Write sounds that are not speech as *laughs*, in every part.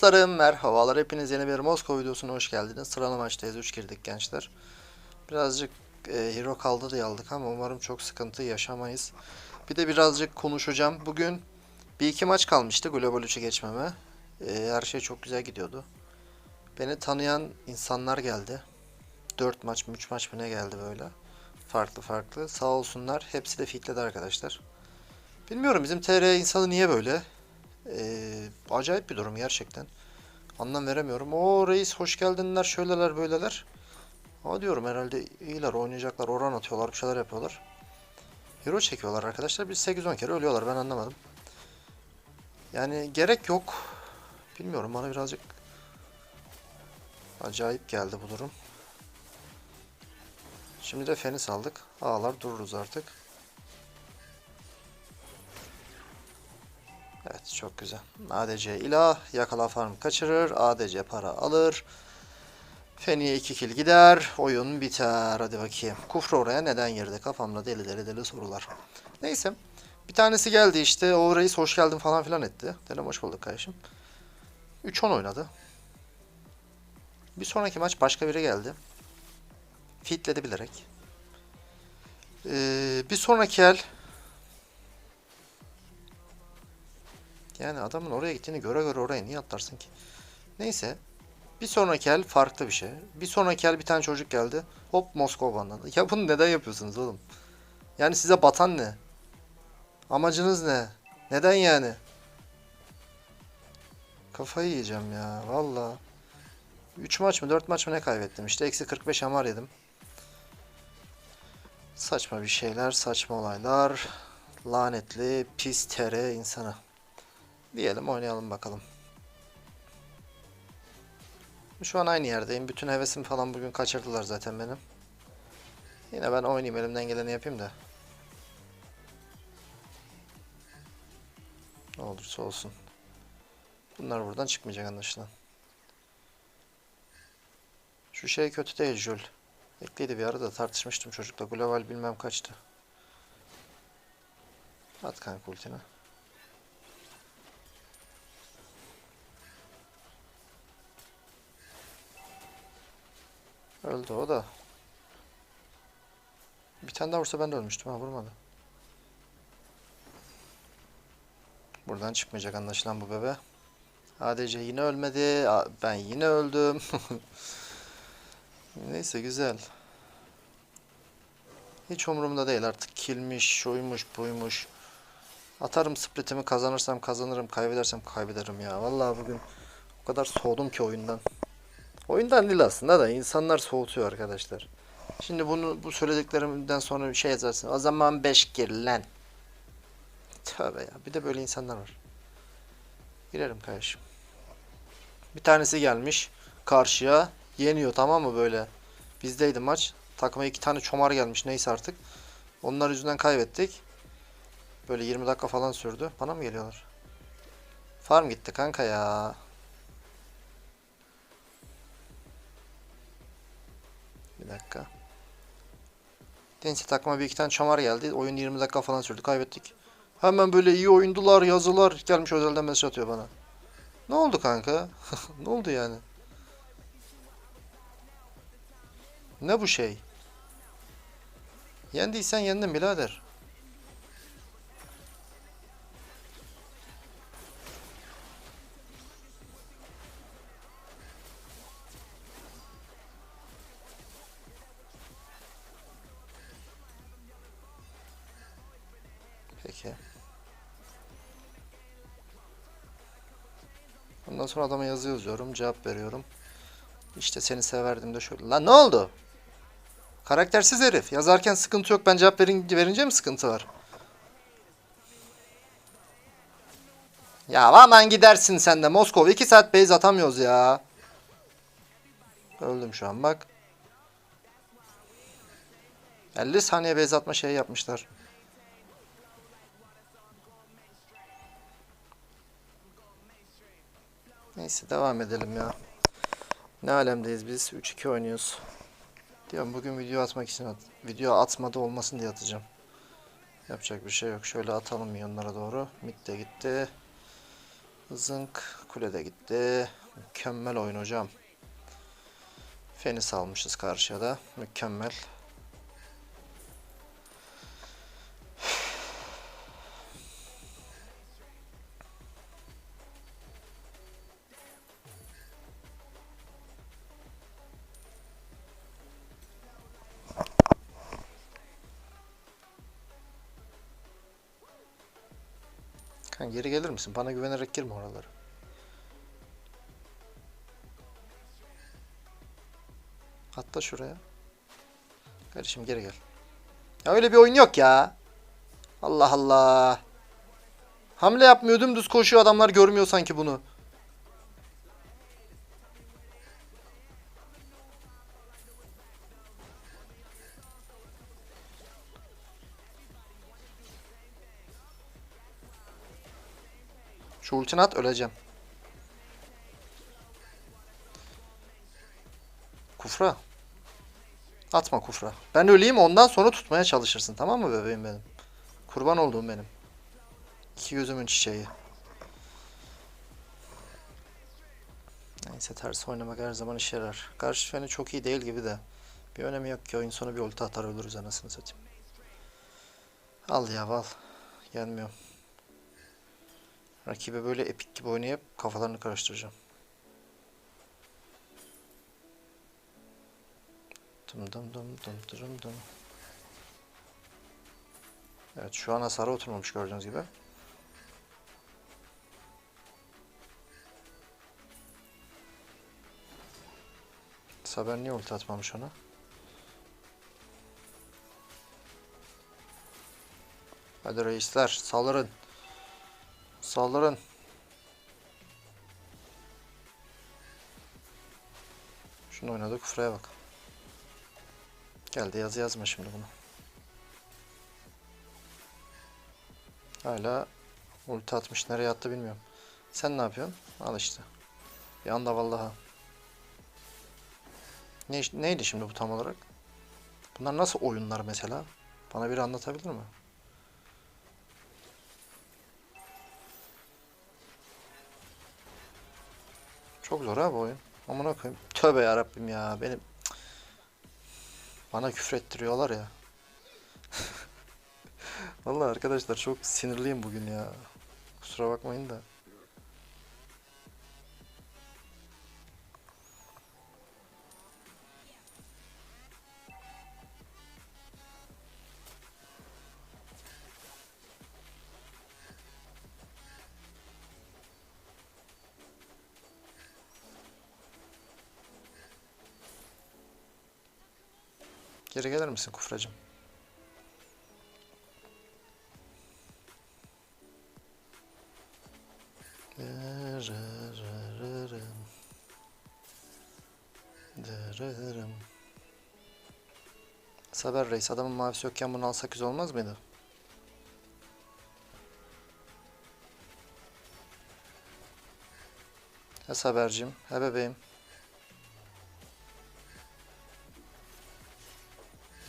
Dostlarım merhabalar. Hepiniz yeni bir Moskova videosuna hoş geldiniz. Sıralı maçtayız. 3 girdik gençler. Birazcık e, hero kaldı diye aldık ama umarım çok sıkıntı yaşamayız. Bir de birazcık konuşacağım. Bugün bir iki maç kalmıştı Global 3'e geçmeme. E, her şey çok güzel gidiyordu. Beni tanıyan insanlar geldi. 4 maç mı 3 maç mı ne geldi böyle. Farklı farklı. Sağ olsunlar. Hepsi de fitledi arkadaşlar. Bilmiyorum bizim TR insanı niye böyle? Ee, acayip bir durum gerçekten. Anlam veremiyorum. O reis hoş geldinler şöyleler böyleler. Ama diyorum herhalde iyiler oynayacaklar oran atıyorlar bir şeyler yapıyorlar. Hero çekiyorlar arkadaşlar. Biz 8-10 kere ölüyorlar ben anlamadım. Yani gerek yok. Bilmiyorum bana birazcık acayip geldi bu durum. Şimdi de Feniz aldık. Ağlar dururuz artık. Evet çok güzel. ADC ilah yakala farm kaçırır. ADC para alır. Feni'ye 2 kill gider. Oyun biter. Hadi bakayım. Kufra oraya neden girdi? Kafamda deli deli deli sorular. Neyse. Bir tanesi geldi işte. O reis hoş geldin falan filan etti. Dedim hoş bulduk kardeşim. 3-10 oynadı. Bir sonraki maç başka biri geldi. Fitledi bilerek. Ee, bir sonraki el Yani adamın oraya gittiğini göre göre oraya niye atlarsın ki? Neyse. Bir sonraki el farklı bir şey. Bir sonraki el bir tane çocuk geldi. Hop Moskova banladı. Ya bunu neden yapıyorsunuz oğlum? Yani size batan ne? Amacınız ne? Neden yani? Kafayı yiyeceğim ya valla. 3 maç mı 4 maç mı ne kaybettim işte eksi 45 amar yedim. Saçma bir şeyler saçma olaylar. Lanetli pis tere insana. Diyelim oynayalım bakalım. Şu an aynı yerdeyim. Bütün hevesim falan bugün kaçırdılar zaten benim. Yine ben oynayayım elimden geleni yapayım da. Ne olursa olsun. Bunlar buradan çıkmayacak anlaşılan. Şu şey kötü değil Jul. Ekliydi bir arada tartışmıştım çocukla. Global bilmem kaçtı. At kanka ultini. Öldü o da. Bir tane daha vursa ben de ölmüştüm ha vurmadı. Buradan çıkmayacak anlaşılan bu bebe. ADC yine ölmedi. Ben yine öldüm. *laughs* Neyse güzel. Hiç umurumda değil artık kilmiş, şuymuş, buymuş. Atarım splitimi kazanırsam kazanırım, kaybedersem kaybederim ya. Vallahi bugün o kadar soğudum ki oyundan. Oyundan değil aslında da insanlar soğutuyor arkadaşlar. Şimdi bunu bu söylediklerimden sonra bir şey yazarsın. O zaman 5 gir lan. Tövbe ya. Bir de böyle insanlar var. Girelim kardeşim. Bir tanesi gelmiş karşıya. Yeniyor tamam mı böyle. Bizdeydi maç. Takıma iki tane çomar gelmiş neyse artık. Onlar yüzünden kaybettik. Böyle 20 dakika falan sürdü. Bana mı geliyorlar? Farm gitti kanka ya. Dakika. Neyse takıma bir iki tane çamar geldi. Oyun 20 dakika falan sürdü. Kaybettik. Hemen böyle iyi oyundular, yazılar gelmiş özelden mesaj atıyor bana. Ne oldu kanka? *laughs* ne oldu yani? Ne bu şey? Yendiysen yendin birader. Peki. Ondan sonra adama yazı yazıyorum, cevap veriyorum. İşte seni severdim de şöyle. Lan ne oldu? Karaktersiz herif. Yazarken sıkıntı yok. Ben cevap verin, verince mi sıkıntı var? Ya aman gidersin sen de. Moskova 2 saat base atamıyoruz ya. Öldüm şu an bak. 50 saniye base atma şey yapmışlar. Neyse devam edelim ya. Ne alemdeyiz biz? 3-2 oynuyoruz. Diyorum bugün video atmak için at video atmadı olmasın diye atacağım. Yapacak bir şey yok. Şöyle atalım milyonlara doğru. Mid de gitti. Zınk. Kule de gitti. Mükemmel oyun hocam. Feniz almışız karşıya da. Mükemmel. Kanka geri gelir misin? Bana güvenerek girme oralara. Atla şuraya. Kardeşim geri gel. Ya öyle bir oyun yok ya. Allah Allah. Hamle yapmıyor dümdüz koşuyor adamlar görmüyor sanki bunu. Şu ultini at öleceğim. Kufra. Atma kufra. Ben öleyim ondan sonra tutmaya çalışırsın tamam mı bebeğim benim? Kurban olduğum benim. İki gözümün çiçeği. Neyse ters oynamak her zaman işe yarar. Karşı feni çok iyi değil gibi de. Bir önemi yok ki oyun sonu bir ulti atar ölürüz anasını satayım. Al ya al. Gelmiyor. Rakibe böyle epik gibi oynayıp kafalarını karıştıracağım. Dım dım dım dım dırım dım. Evet şu an hasara oturmamış gördüğünüz gibi. Saber niye ulti atmamış ona? Hadi reisler saldırın. Saldırın. Şunu oynadı kufraya bak. Geldi yaz yazma şimdi bunu. Hala ulti atmış. Nereye attı bilmiyorum. Sen ne yapıyorsun? Al işte. Bir anda vallaha. Ne, neydi şimdi bu tam olarak? Bunlar nasıl oyunlar mesela? Bana biri anlatabilir mi? Çok zor ha bu oyun. Amına koyayım. Tövbe yarabbim ya. Benim *sniffs* bana küfrettiriyorlar ya. *laughs* Vallahi arkadaşlar çok sinirliyim bugün ya. Kusura bakmayın da. Geri gelir misin kufracım? Saber Reis adamın mavisi yokken bunu alsak güzel olmaz mıydı? He Sabercim, he bebeğim.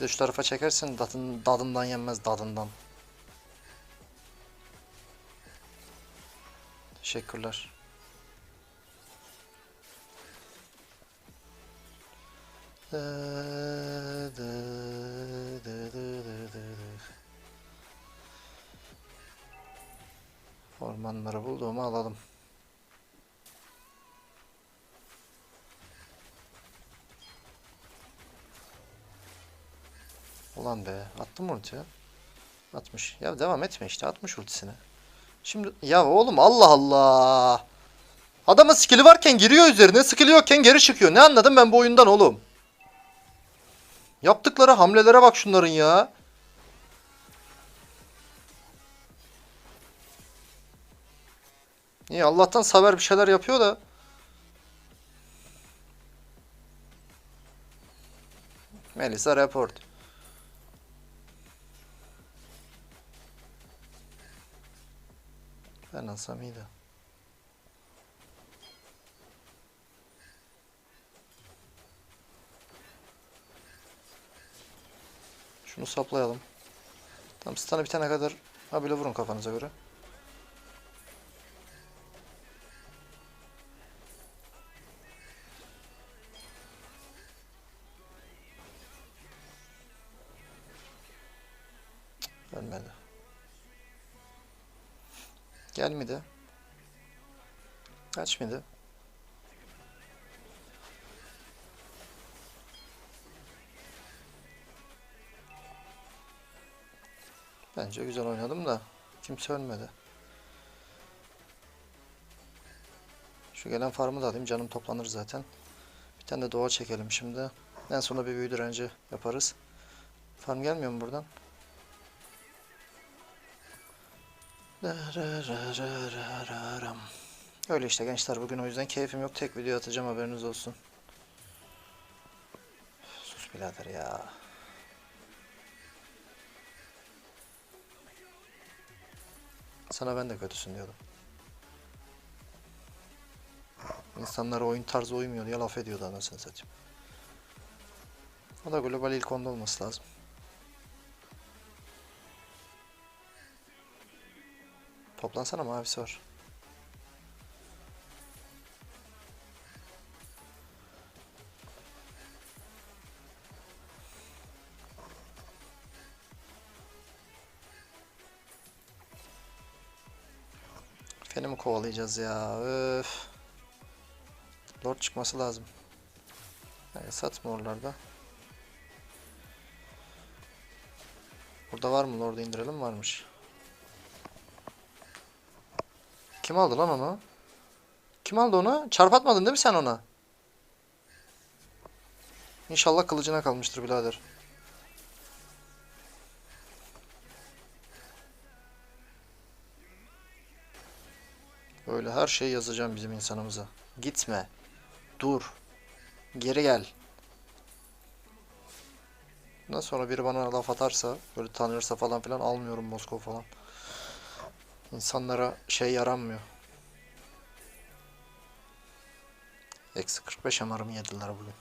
De şu tarafa çekersin dadın, dadından yenmez dadından. Teşekkürler. Ormanları bulduğumu alalım. Attım ultiyi. Atmış. Ya devam etme işte atmış ultisini. Şimdi ya oğlum Allah Allah. Adamın skill'i varken giriyor üzerine, skill'i yokken geri çıkıyor. Ne anladım ben bu oyundan oğlum? Yaptıkları hamlelere bak şunların ya. İyi Allah'tan Saber bir şeyler yapıyor da. Melisa report. Alsam iyiydi. Şunu saplayalım. Tamam stun'ı bitene kadar ha böyle vurun kafanıza göre. Gel midi. Kaç midi. Bence güzel oynadım da kimse ölmedi. Şu gelen farmı da alayım. Canım toplanır zaten. Bir tane de doğa çekelim şimdi. En sonunda bir büyü direnci yaparız. Farm gelmiyor mu buradan? Öyle işte gençler bugün o yüzden keyfim yok. Tek video atacağım haberiniz olsun. Sus birader ya. Sana ben de kötüsün diyordum. İnsanlara oyun tarzı uymuyor diye laf ediyordu anasını satayım. O da global ilk onda olması lazım. Toplansana mavisi var. Feni mi kovalayacağız ya? Öf. Lord çıkması lazım. Yani satma oralarda. Burada var mı? Lord'u indirelim varmış. Kim aldı lan onu? Kim aldı onu? Çarpatmadın değil mi sen ona? İnşallah kılıcına kalmıştır birader. Böyle her şeyi yazacağım bizim insanımıza. Gitme. Dur. Geri gel. Ondan sonra biri bana laf atarsa, böyle tanırsa falan filan almıyorum Moskova falan. İnsanlara şey yaranmıyor. Eksi 45 MR'ımı yediler bugün.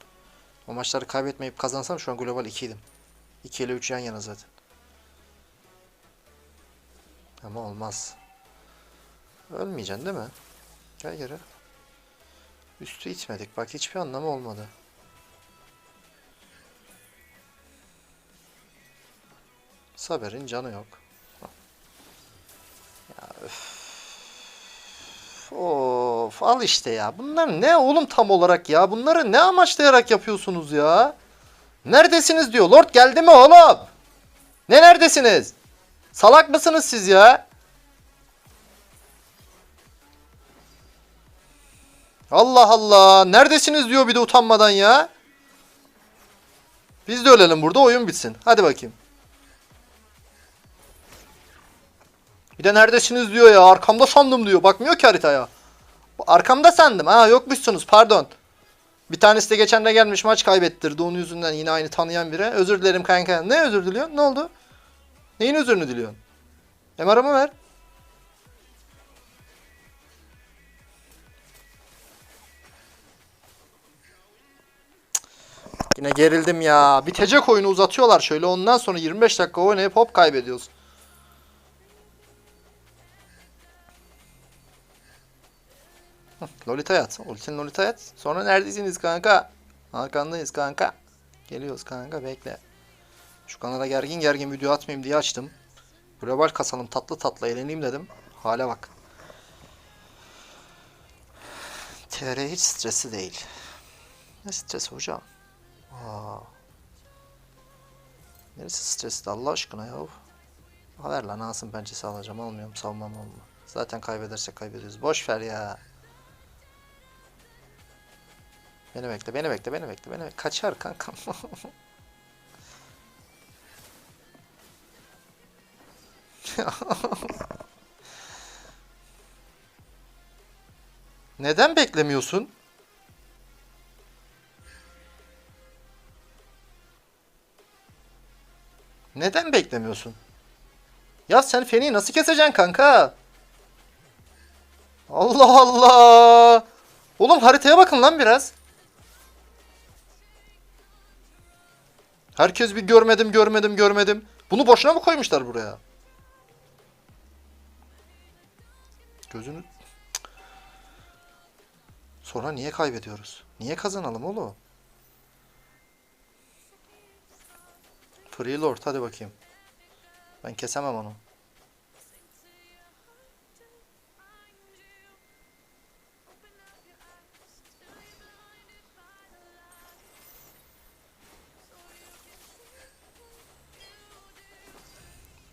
O maçları kaybetmeyip kazansam şu an global 2'ydim. 2 ile 3 yan yana zaten. Ama olmaz. Ölmeyeceksin değil mi? Gel geri. Üstü itmedik. Bak hiçbir anlamı olmadı. Saber'in canı yok. Öf. Of al işte ya. Bunlar ne oğlum tam olarak ya? Bunları ne amaçlayarak yapıyorsunuz ya? Neredesiniz diyor. Lord geldi mi oğlum? Ne neredesiniz? Salak mısınız siz ya? Allah Allah. Neredesiniz diyor bir de utanmadan ya. Biz de ölelim burada oyun bitsin. Hadi bakayım. Bir de neredesiniz diyor ya. Arkamda sandım diyor. Bakmıyor ki haritaya. Arkamda sandım. Ha yokmuşsunuz pardon. Bir tanesi de geçen de gelmiş maç kaybettirdi. Onun yüzünden yine aynı tanıyan biri. Özür dilerim kanka. Ne özür diliyorsun? Ne oldu? Neyin özürünü diliyorsun? MR'ımı ver. Yine gerildim ya. Bitecek oyunu uzatıyorlar şöyle. Ondan sonra 25 dakika oynayıp hop kaybediyoruz. Lolita at. Ultin Lolita at. Sonra neredesiniz kanka? Arkandayız kanka. Geliyoruz kanka bekle. Şu kanala gergin gergin video atmayayım diye açtım. Global kasalım tatlı tatlı eğleneyim dedim. Hale bak. TR hiç stresi değil. Ne stresi hocam? Aa. Neresi stresli Allah aşkına ya? Ha ver lan alsın pençesi alacağım almıyorum savunmam olma. Zaten kaybedersek kaybediyoruz. Boş ver ya. Beni bekle, beni bekle, beni bekle, beni bekle. Kaçar kankam. *laughs* Neden beklemiyorsun? Neden beklemiyorsun? Ya sen Feni'yi nasıl keseceksin kanka? Allah Allah! Oğlum haritaya bakın lan biraz. Herkes bir görmedim görmedim görmedim. Bunu boşuna mı koymuşlar buraya? Gözünü... Sonra niye kaybediyoruz? Niye kazanalım oğlum? Free Lord hadi bakayım. Ben kesemem onu.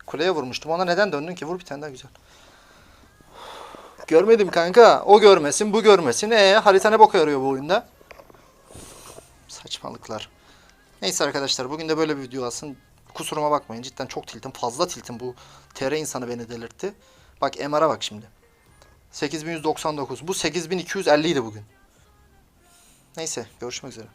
Kuleye vurmuştum. Ona neden döndün ki? Vur bir tane daha güzel. Görmedim kanka. O görmesin, bu görmesin. E harita ne boka yarıyor bu oyunda? Saçmalıklar. Neyse arkadaşlar bugün de böyle bir video alsın. Kusuruma bakmayın. Cidden çok tiltim. Fazla tiltim. Bu TR insanı beni delirtti. Bak MR'a bak şimdi. 8199. Bu 8250 idi bugün. Neyse görüşmek üzere.